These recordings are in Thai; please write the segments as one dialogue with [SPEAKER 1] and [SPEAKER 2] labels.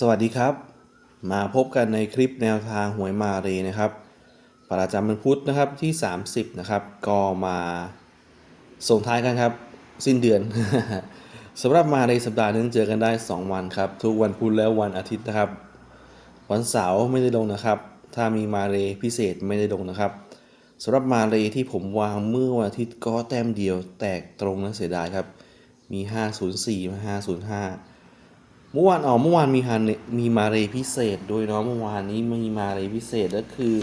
[SPEAKER 1] สวัสดีครับ มาพบกันในคลิปแนวทางหวยมาเรนะครับประจำวันพุธนะครับที่ 30 นะครับ ก็มาส่งท้ายกันครับ สิ้นเดือนสำหรับมาเรสัปดาห์นึงเจอกันได้ 2 วันครับ ทุกวันพุธและวันอาทิตย์นะครับ วันเสาร์ไม่ได้ลงนะครับ ถ้ามีมาเรพิเศษไม่ได้ลงนะครับสำหรับมาเรที่ผมวางเมื่อวันอาทิตย์ก็แต้มเดียวแตกตรงนะเสียดายครับ มี 504มา505 มื่อวานอ๋อเมื่อวานมีฮันมีมาเรพิเศษด้วยเนาะเมื่อวานนี้มีมาเรพิเศษก็คือ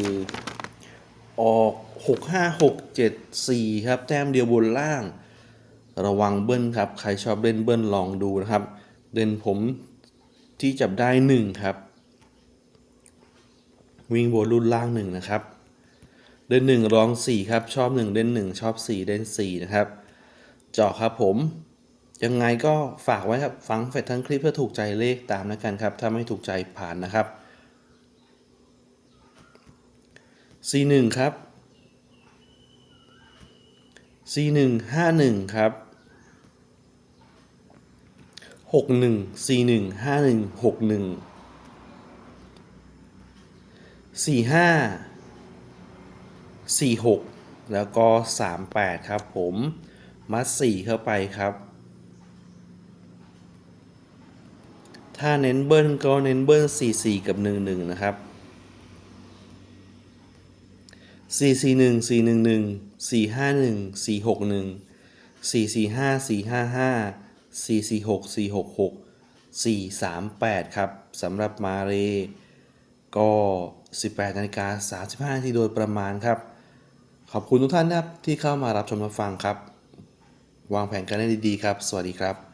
[SPEAKER 1] ออก6 5 6 7 4ครับ แต้มเดียวบนล่าง ระวังเบิ้ลครับ ใครชอบเล่นเบิ้ลลองดูนะครับ เด่นผมที่จับได้1ครับ วิ่งบนรุ่นล่าง1นะครับ เด่น1รอง4ครับ ชอบ1เด่น1ชอบ4เด่น4นะครับ เจาะครับผม ยังไงก็ฝากไว้ครับฟังเฟดทั้งคลิปเพื่อถูกใจเลขตามแล้วกันครับ ถ้าไม่ถูกใจผ่านนะครับ C1 ครับ C1 51 ครับ 61 C1 51 61 45 46 แล้วก็ 38 ครับผม มัด 4 เข้าไปครับ ถ้าเน้นเบิ้ลก็เน้นเบิ้ล44 กับ 11 นะครับ 441 411 451 461 445 455 446 466 438 ครับสำหรับมาเรก็ 18นาฬิกา35นาทีโดยประมาณครับ ขอบคุณทุกท่านนะครับที่เข้ามารับชมรับฟังครับ วางแผนกันให้ดีๆครับ สวัสดีครับ